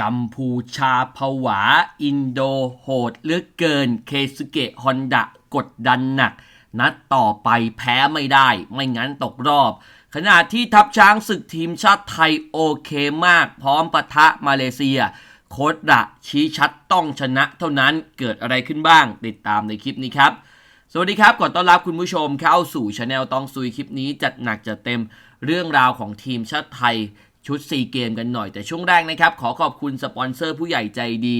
กัมพูชาผวา อินโดโหดเหลือกเกิน เคสุเกะฮอนดะกดดันหนัก นัดต่อไปแพ้ไม่ได้ ไม่งั้นตกรอบ ขณะที่ทัพช้างศึกทีมชาติไทยโอเคมาก พร้อมปะทะมาเลเซีย โค้ดระชี้ชัดต้องชนะเท่านั้นเกิดอะไรขึ้นบ้าง ติดตามในคลิปนี้ครับ สวัสดีครับก่อนต้อนรับคุณผู้ชมเข้าสู่ช anel ต้องซุยคลิปนี้จัดหนักจัดเต็มเรื่องราวของทีมชาติไทย ชุด 4 เกมกันหน่อยแต่ช่วงแรกนะครับ ขอขอบคุณสปอนเซอร์ผู้ใหญ่ใจดี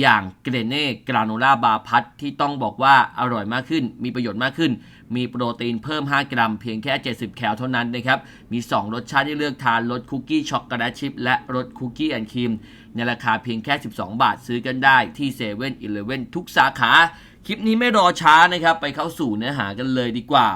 อย่างเกรเน่กราโนล่าบาร์พัทที่ต้องบอกว่าอร่อยมากขึ้น มีประโยชน์มากขึ้น มีโปรตีนเพิ่ม 5 กรัม เพียงแค่ 70 แคลเท่านั้นนะครับ มี 2 รสชาติให้เลือกทานรสคุกกี้ช็อกโกแลตชิพและรสคุกกี้แอนด์ครีมในราคาเพียงแค่ 12 บาทซื้อกันได้ที่7 e เ e ่ e อทุกสาขา คลิปนี้ไม่รอช้านะครับไปเข้าสู่เนื้อหากันเลยดีกว่า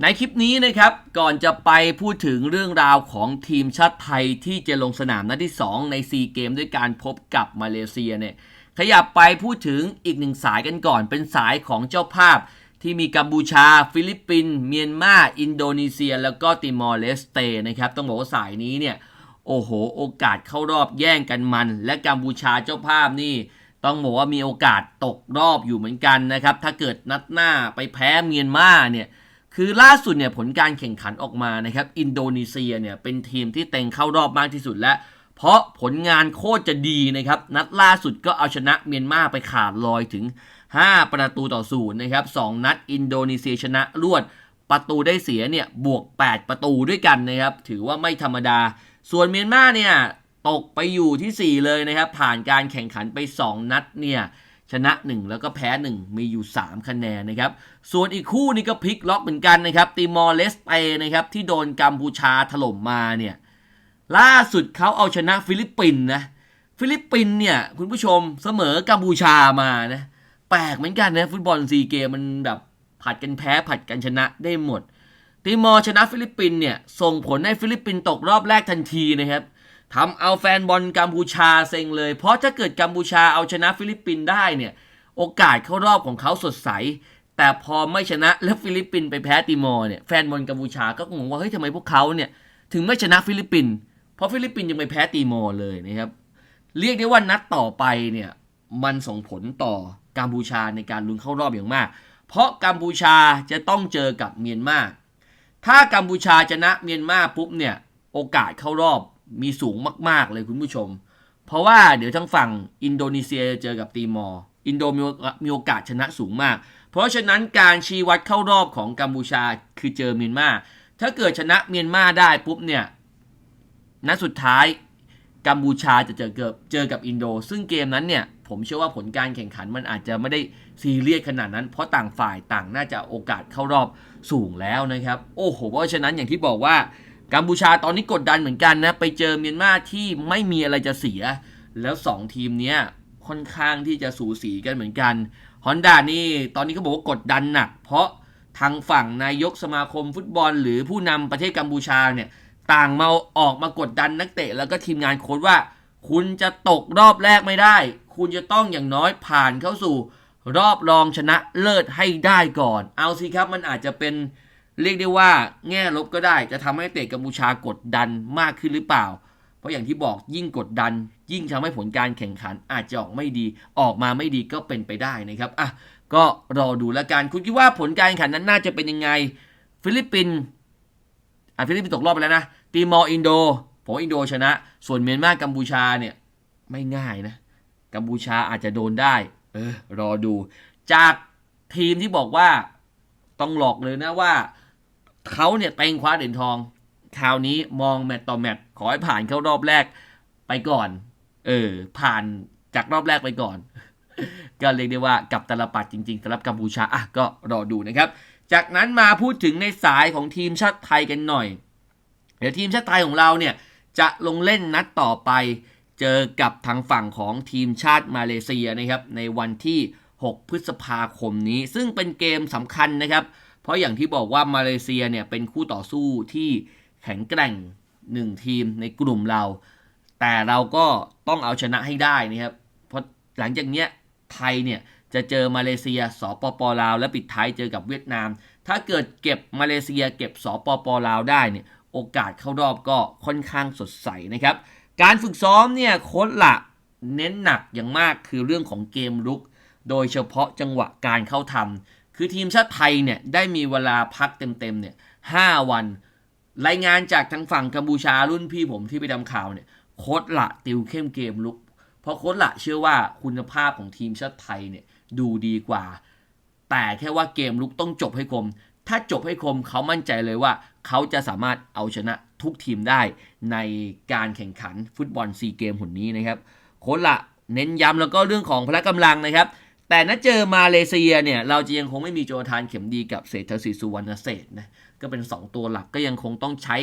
ในคลิปนี้นะครับก่อนจะไปพูดถึงเรื่องราวของทีมชาติไทยที่จะลงสนามนัดที่ 2 ใน 4 เกมด้วยการพบกับมาเลเซียเนี่ยขยับไปพูดถึงอีกหนึ่งสายกันก่อน เป็นสายของเจ้าภาพที่มีกัมพูชา ฟิลิปปินส์เมียนมาอินโดนีเซีย แล้วก็ติมอร์เลสเตนะครับต้องบอกว่าสายนี้เนี่ยโอ้โห โอกาสเข้ารอบแย่งกันมัน และกัมพูชาเจ้าภาพนี่ต้องบอกว่ามีโอกาสตกรอบอยู่เหมือนกันนะครับถ้าเกิดนัดหน้าไปแพ้เมียนมาเนี่ย คือล่าสุดเนี่ยผลการแข่งขันออกมานะครับ อินโดนีเซียเนี่ยเป็นทีมที่เต็งเข้ารอบมากที่สุดและเพราะผลงานโคตรจะดีนะครับ นัดล่าสุดก็เอาชนะเมียนมาไปขาดลอยถึง 5 ประตูต่อศูนย์นะครับ2นัดอินโดนีเซียชนะรวดประตูได้เสียเนี่ยบวก 8 ประตูด้วยกันนะครับ ถือว่าไม่ธรรมดา ส่วนเมียนมาเนี่ยตกไปอยู่ที่ 4 เลยนะครับ ผ่านการแข่งขันไป 2 นัดเนี่ย ชนะ 1 แล้วก็แพ้ 1 มีอยู่ 3 คะแนนนะครับ ส่วนอีกคู่นี่ก็พลิกล็อกเหมือนกันนะครับติมอร์เลสเตนะครับที่โดนกัมพูชาถล่มมาเนี่ยล่าสุดเขาเอาชนะฟิลิปปินส์นะฟิลิปปินส์เนี่ยคุณผู้ชมเสมอกัมพูชามานะแปลกเหมือนกันนะฟุตบอลซีเกมมันแบบผัดกันแพ้ผัดกันชนะได้หมดติมอร์ชนะฟิลิปปินส์เนี่ยส่งผลให้ฟิลิปปินส์ตกรอบแรกทันทีนะครับ ทำเอาแฟนบอลกัมพูชาเซ็งเลย เพราะถ้าเกิดกัมพูชาเอาชนะฟิลิปปินส์ได้เนี่ย โอกาสเข้ารอบของเขาสดใส แต่พอไม่ชนะแล้วฟิลิปปินส์ไปแพ้ติมอร์เนี่ยแฟนบอลกัมพูชาก็งงว่าเฮ้ยทำไมพวกเขาเนี่ยถึงไม่ชนะฟิลิปปินส์เพราะฟิลิปปินส์ยังไปแพ้ติมอร์เลยนะครับเรียกได้ว่านัดต่อไปเนี่ยมันส่งผลต่อกัมพูชาในการลุ้นเข้ารอบอย่างมาก เพราะกัมพูชาจะต้องเจอกับเมียนมาถ้ากัมพูชาชนะเมียนมาปุ๊บเนี่ยโอกาสเข้ารอบ มีสูงมาก ๆ เลยคุณผู้ชม เพราะว่าเดี๋ยวทั้งฝั่งอินโดนีเซียเจอกับตีมอร์ อินโดมีมีโอกาสชนะสูงมาก เพราะฉะนั้นการชี้วัดเข้ารอบของกัมพูชาคือเจอเมียนมา ถ้าเกิดชนะเมียนมาได้ปุ๊บเนี่ยนัดสุดท้ายกัมพูชาจะเจอเกือบเจอกับอินโด ซึ่งเกมนั้นเนี่ยผมเชื่อว่าผลการแข่งขันมันอาจจะไม่ได้ซีเรียสขนาดนั้น เพราะต่างฝ่ายต่างน่าจะโอกาสเข้ารอบสูงแล้วนะครับ โอ้โห เพราะฉะนั้นอย่างที่บอกว่า กัมพูชาตอนนี้กดดันเหมือนกันนะ ไปเจอเมียนมาที่ไม่มีอะไรจะเสีย แล้ว 2 ทีมเนี้ยค่อนข้างที่จะสูสีกันเหมือนกันฮอนด้านี่ตอนนี้เขาบอกว่ากดดันหนัก เพราะทางฝั่งนายกสมาคมฟุตบอล หรือผู้นำประเทศกัมพูชาเนี่ยต่างมาออกมากดดันนักเตะ แล้วก็ทีมงานโค้ชว่า คุณจะตกรอบแรกไม่ได้ คุณจะต้องอย่างน้อยผ่านเข้าสู่ รอบรองชนะเลิศให้ได้ก่อน เอาสิครับมันอาจจะเป็น เรียกได้ว่าแง่ลบก็ได้จะทำให้เตะกัมพูชากดดันมากขึ้นหรือเปล่า เพราะอย่างที่บอกยิ่งกดดัน ยิ่งทำให้ผลการแข่งขันอาจจะออกไม่ดีออกมาไม่ดีก็เป็นไปได้นะครับอะก็รอดูแล้วกันคุณคิดว่าผลการแข่งขันนั้นน่าจะเป็นยังไง ฟิลิปปินส์อะฟิลิปปินส์ตกรอบไปแล้วนะตีมอร์อินโดผมอินโดชนะ ส่วนเมียนมากัมพูชาเนี่ยไม่ง่ายนะกัมพูชาอาจจะโดนได้ เออรอดู จากทีมที่บอกว่าต้องหลอกเลยนะว่า เขาเนี่ยเต็งคว้าเหรียญทอง คราวนี้มองแมตต์ต่อแมตต์ขอให้ผ่านเข้ารอบแรกไปก่อน เออ ผ่านจากรอบแรกไปก่อน ก็เรียกได้ว่ากับตลปัดจริงๆสำหรับกัมพูชาอะก็รอดูนะครับ จากนั้นมาพูดถึงในสายของทีมชาติไทยกันหน่อย เดี๋ยวทีมชาติไทยของเราเนี่ยจะลงเล่นนัดต่อไป เจอกับทางฝั่งของทีมชาติมาเลเซียนะครับในวันที่ 6 พฤษภาคมนี้ ซึ่งเป็นเกมสำคัญนะครับเเพราะอย่างที่บอกว่ามาเลเซียเนี่ยเป็นคู่ต่อสู้ที่แข็งแกร่งหนึ่งทีมในกลุ่มเรา แต่เราก็ต้องเอาชนะให้ได้นะครับเพราะหลังจากเนี้ยไทยเนี่ยจะเจอมาเลเซียสปปลาว และปิดท้ายเจอกับเวียดนาม ถ้าเกิดเก็บมาเลเซียเก็บสปปลาวได้เนี่ยโอกาสเข้ารอบก็ค่อนข้างสดใสนะครับ การฝึกซ้อมเนี่ยโค้ชละเน้นหนักอย่างมากคือเรื่องของเกมลุก โดยเฉพาะจังหวะการเข้าทำ คือทีมชาติไทยเนี่ยได้มีเวลาพักเต็มๆเนี่ยห้าวัน รายงานจากทางฝั่งกัมพูชารุ่นพี่ผมที่ไปทำข่าวเนี่ยโค้ชละติวเข้มเกมลุก เพราะโค้ชละเชื่อว่าคุณภาพของทีมชาติไทยเนี่ยดูดีกว่า แต่แค่ว่าเกมลุกต้องจบให้คม ถ้าจบให้คมเขามั่นใจเลยว่า เขาจะสามารถเอาชนะทุกทีมได้ในการแข่งขันฟุตบอลซีเกมหุ่นนี้นะครับ โค้ชละเน้นย้ำแล้วก็เรื่องของพละกำลังนะครับ แต่ถ้าเจอมาเลเซียเนี่ย เราจะยังคงไม่มีโจทานเข็มดีกับเศรษฐศิสุวรรณเศรษฐ์นะก็เป็น 2 ตัวหลักก็ยังคงต้องใช้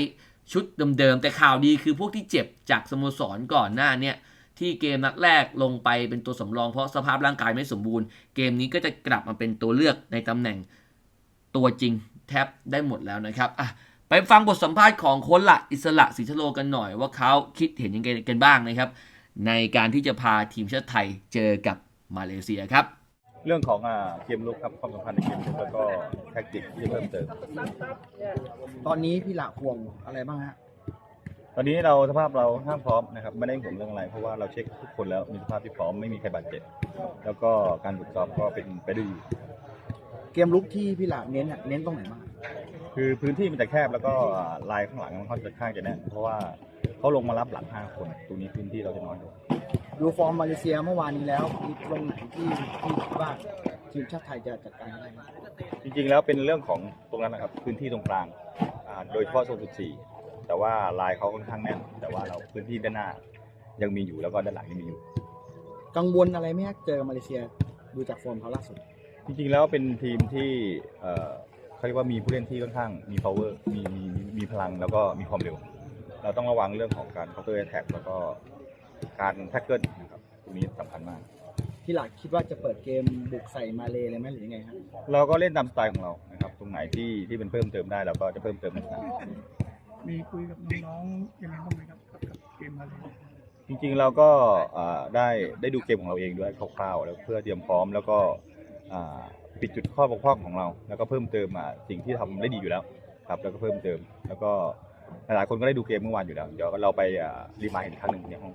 ชุดเดิมๆ แต่ข่าวดีคือพวกที่เจ็บจากสโมสรก่อนหน้าเนี่ยที่เกมนัดแรกลงไปเป็นตัวสำรองเพราะสภาพร่างกายไม่สมบูรณ์ เกมนี้ก็จะกลับมาเป็นตัวเลือกในตำแหน่งตัวจริงแทบได้หมดแล้วนะครับอะไปฟังบทสัมภาษณ์ของค้ชละอิสระสิทธโลกันหน่อยว่าเขาคิดเห็นยังไงกันบ้างนะครับ ในการที่จะพาทีมชาติไทยเจอกับมาเลเซียครับ เรื่องของอ่าเกมลุกครับความสัมพันธ์ในเกมลุกแล้วก็แท็กติกที่จะเพิ่มเติม ตอนนี้พี่หละห่วงอะไรบ้างฮะ ตอนนี้เราสภาพเราค่อนข้างพร้อมนะครับไม่ได้ห่วงเรื่องอะไร เพราะว่าเราเช็คทุกคนแล้วมีสภาพที่พร้อมไม่มีใครบาดเจ็บแล้วก็การฝึกซ้อมก็เป็นไปได้ดีเกมลุกที่พี่หละเน้นอะเน้นตรงไหนบ้างคือพื้นที่มันจะแคบแล้วก็อ่าลายข้างหลังมันค่อนข้างจะแน่นเพราะว่า เขาลงมารับหลังห้าคน ตรงนี้พื้นที่เราจะน้อยลงดูฟอร์มมาเลเซียเมื่อวานนี้แล้วมีตรงไหนที่ที่คิดว่าทีมชาติไทยจะจัดการได้ไหมจริงๆแล้วเป็นเรื่องของตรงนั้นนะครับพื้นที่ตรงกลางอ่าโดยเฉพาะโซน14แต่ว่าลายเขาค่อนข้างแน่น แต่ว่าเราพื้นที่ด้านหน้ายังมีอยู่แล้วก็ด้านหลังยังมีอยู่ กังวลอะไรไหมฮะเจอมาเลเซียดูจากฟอร์มเขาล่าสุด จริงๆแล้วเป็นทีมที่เอ่อเขาเรียกว่ามีผู้เล่นที่ค่อนข้างมี power มีมีมีมีพลังแล้วก็มีความเร็ว เราต้องระวังเรื่องของการ counter attack แล้วก็การ tackle นะครับตรงนี้สำคัญมากพี่หละคิดว่าจะเปิดเกมบุกใส่มาเลเลยไหมหรือยังไงฮะเราก็เล่นตามสไตล์ของเรานะครับ ตรงไหนที่ที่เป็นเพิ่มเติมได้เราก็จะเพิ่มเติมในสนามมีคุยกับน้องๆยังไงบ้างไหมครับกับกับเกมมาเลยจริงๆเราก็อ่าได้ได้ดูเกมของเราเองด้วยคร่าวๆแล้วเพื่อเตรียมพร้อมแล้วก็อ่าปิดจุดข้อบกพร่องของเรา แล้วก็เพิ่มเติมอ่าสิ่งที่ทำได้ดีอยู่แล้วครับ แล้วก็เพิ่มเติมแล้วก็ หลายๆคนก็ได้ดูเกมเมื่อวานอยู่แล้ว เดี๋ยวเราไปอ่ารีมายด์อีกครั้งหนึ่งในห้อง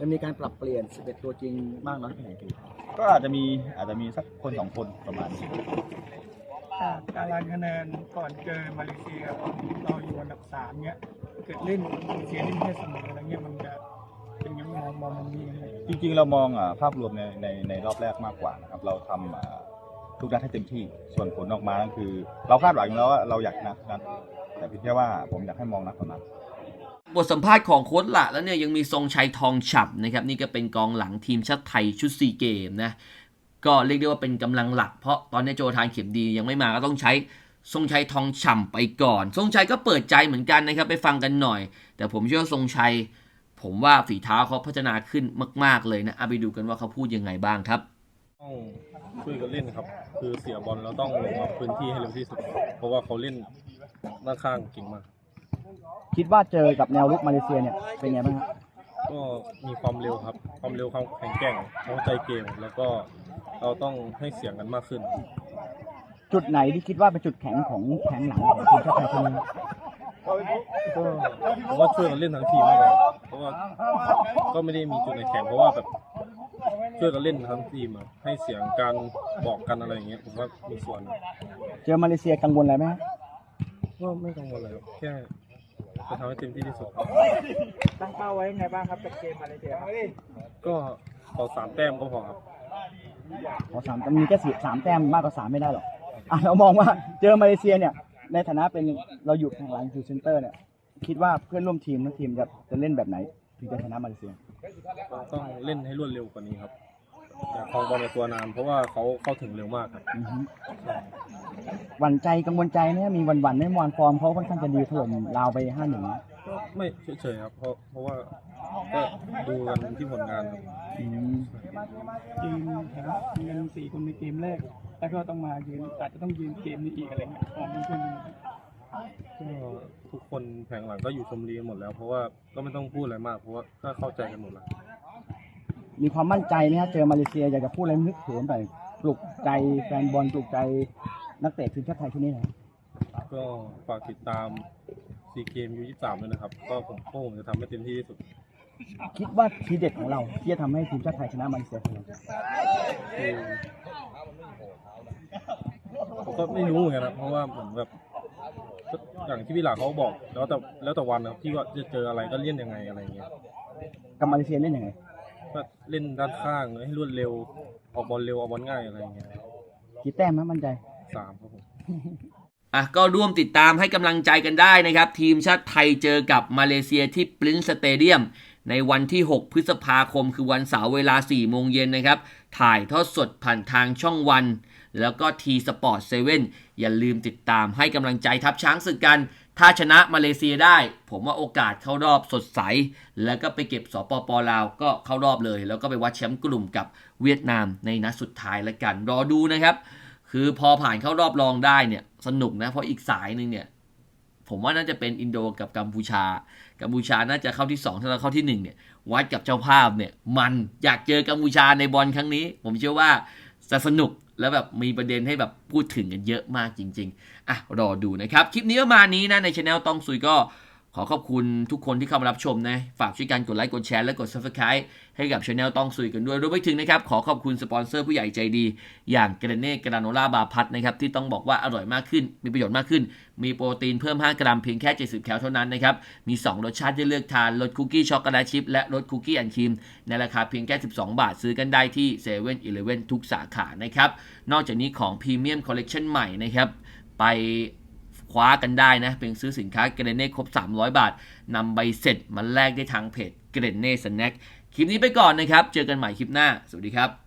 จะมีการปรับเปลี่ยน 11 ตัวจริงมากน้อยแค่ไหนพี่ก็อาจจะมีอาจจะมีสักคนสองคนประมาณนี้จากตารางคะแนนก่อนเจอมาเลเซียเราอยู่อันดับสามเนี้ยเกิดเล่นมาเลเซียเล่นแค่เสมออะไรเงี้ยมันจะเป็นยังไงมองมองมันนี้ยังไงจริงๆเรามองอ่าภาพรวมในในในรอบแรกมากกว่านะครับเราทำอ่าทุกนัดให้เต็มที่ส่วนผลออกมาก็คือ เราคาดหวังอยู่แล้วว่าเราอยากชนะนัด แต่เพียงแค่ว่าผมอยากให้มองนัดต่อนัดบทสัมภาษณ์ของโค้ชละแล้วเนี่ยยังมีทรงชัยทองฉับนะครับนี่ก็เป็นกองหลังทีมชาติไทยชุดซีเกมนะก็เรียกได้ว่าเป็นกำลังหลัก เพราะตอนนี้โจทานเข็มดียังไม่มาก็ต้องใช้ทรงชัยทองฉ่ำไปก่อน ทรงชัยก็เปิดใจเหมือนกันนะครับไปฟังกันหน่อย แต่ผมเชื่อว่าทรงชัย ผมว่าฝีเท้าเขาพัฒนาขึ้นมาก ๆเลยนะเอาไปดูกันว่าเขาพูดยังไงบ้างครับต้องช่วยกันเล่นครับ คือเสียบอลเราต้องลงมาพื้นที่ให้เร็วที่สุด เพราะว่าเขาเล่น ด้านข้างเก่งมาก คิดว่าเจอกับแนวลุกมาเลเซียเนี่ยเป็นไงบ้างฮะก็มีความเร็วครับ ความเร็วความแข็งแกร่งเข้าใจเกม แล้วก็เราต้องให้เสียงกันมากขึ้น จุดไหนที่คิดว่าเป็นจุดแข็งของแข็งหลังของทีมชาติไทยคนนี้ก็ผมว่าช่วยกันเล่นทั้งทีมนะครับเพราะว่าก็ไม่ได้มีจุดไหนแข็งเพราะว่าแบบช่วยกันเล่นทั้งทีมอะให้เสียงการบอกกันอะไรอย่างเงี้ยผมว่ามีส่วน เจอมาเลเซียกังวลอะไรไหมฮะ ก็ไม่กังวลอะไรครับแค่จะทำให้เต็มที่ที่สุดตั้งเป้าไว้ยังไงบ้างครับกับเกมมาเลเซียก็ขอสามแต้มก็พอครับขอสามแต่มีแค่สี่สามแต้มมากกว่าสามไม่ได้หรอกอะเรามองว่าเจอมาเลเซียเนี่ย ในฐานะเป็นเราอยู่ข้างหลังอยู่เซนเตอร์เนี่ยคิดว่าเพื่อนร่วมทีมทั้งทีมจะจะเล่นแบบไหนถึงจะชนะมาเลเซียเราต้องเล่นให้รวดเร็วกว่านี้ครับ อย่าคลองบอลในตัวนานเพราะว่าเขาเข้าถึงเร็วมากครับอือฮึหวั่นใจกังวลใจไหมมีวันวันๆไหม่มวานฟอร์มเขาค่อนข้างจะดีถล่มลาวไปห้าหนึ่งก็ไม่เฉยๆครับเพราะเพราะว่าก็ดูกันที่ผลงานครับยืนนะครับมีกันสี่คนในเกมแรก แล้วก็ต้องมายืนอาจจะต้องยืนเกมนี้อีกอะไรเงี้ยฟอร์มมันขึ้นก็ทุกคนแผงหลังก็อยู่ชมรีกันหมดแล้ว เพราะว่าก็ไม่ต้องพูดอะไรมากเพราะว่าก็เข้าใจกันหมดแล้ว มีความมั่นใจไหมฮะเจอมาเลเซียอยากจะพูดอะไรนึกถึงไปปลุกใจแฟนบอลปลุกใจนักเตะทีมชาติไทยชุดนี้หนะก็ฝากติดตามซีเกมยูยี่สามด้วยนะครับ ก็ผมพวกผมจะทำให้เต็มที่ที่สุด คิดว่าทีเด็ดของเราที่จะทำให้ทีมชาติไทยชนะมาเลเซียคืออะไรคือผมก็ไม่รู้เหมือนกันครับเพราะว่าเหมือนแบบก็อย่างที่พี่หลาเขาบอกแล้วแต่แล้วแต่วันนะครับที่ว่าจะเจออะไรก็เล่นยังไงอะไรเงี้ย กับมาเลเซียเล่นยังไง ก็เล่นด้านข้างให้รวดเร็ว ออกบอลเร็วออกบอลง่ายอะไรเงี้ยกี่แต้มนะมั่นใจสามครับผมอะก็ร่วมติดตามให้กำลังใจกันได้นะครับ ทีมชาติไทยเจอกับมาเลเซียที่ปรินซ์สเตเดียม ในวันที่ 6 พฤษภาคมคือวันเสาร์เวลา 4 โมงเย็นนะครับ ถ่ายทอดสดผ่านทางช่องวัน แล้วก็ทีสปอร์ตเซเว่นอย่าลืมติดตามให้กำลังใจทัพช้างศึกกัน ถ้าชนะมาเลเซียได้ ผมว่าโอกาสเข้ารอบสดใส แล้วก็ไปเก็บสปปลาวก็เข้ารอบเลย แล้วก็ไปวัดแชมป์กลุ่มกับเวียดนามในนัดสุดท้ายแล้วกัน รอดูนะครับ คือพอผ่านเข้ารอบรองได้เนี่ยสนุกนะ เพราะอีกสายหนึ่งเนี่ย ผมว่าน่าจะเป็นอินโดกับกัมพูชา กัมพูชาน่าจะเข้าที่2ถ้าเราเข้าที่1เนี่ยวัดกับเจ้าภาพเนี่ยมันอยากเจอกัมพูชาในบอลครั้งนี้ ผมเชื่อว่า จะสนุกแล้วแบบมีประเด็นให้แบบพูดถึงกันเยอะมากจริง ๆ อะรอดูนะครับ คลิปนี้ประมาณนี้นะในช anel ต้องซุยก็ ขอขอบคุณทุกคนที่เข้ามารับชมนะ ฝากช่วยกันกดไลค์กดแชร์และกด subscribe ให้กับช anel ต้องซุยกันด้วยรวมไปถึงนะครับ ขอขอบคุณสปอนเซอร์ผู้ใหญ่ใจดี อย่างเกรเน่กราโนล่าบาพัทนะครับ ที่ต้องบอกว่าอร่อยมากขึ้น มีประโยชน์มากขึ้น มีโปรตีนเพิ่ม 5 กรัมเพียงแค่ 70 แคลเท่านั้นนะครับ มี 2 รสชาติที่เลือกทานรสคุกกี้ช็อกโกแลตชิพและรสคุกกี้แอนครีมในราคาเพียงแค่ 12 บาทซื้อกันได้ที่7 e เ e ่ e อทุกสาขานะครับนอกจากนี้ของพรีเมียมคอลเลกชันใหม่นะครับไป คว้ากันได้นะ เพียงซื้อสินค้าเกรเน่ครบ 300 บาทนำใบเสร็จมาแลกได้ทางเพจเกรเน่สแน็คคลิปนี้ไปก่อนนะครับ เจอกันใหม่คลิปหน้า สวัสดีครับ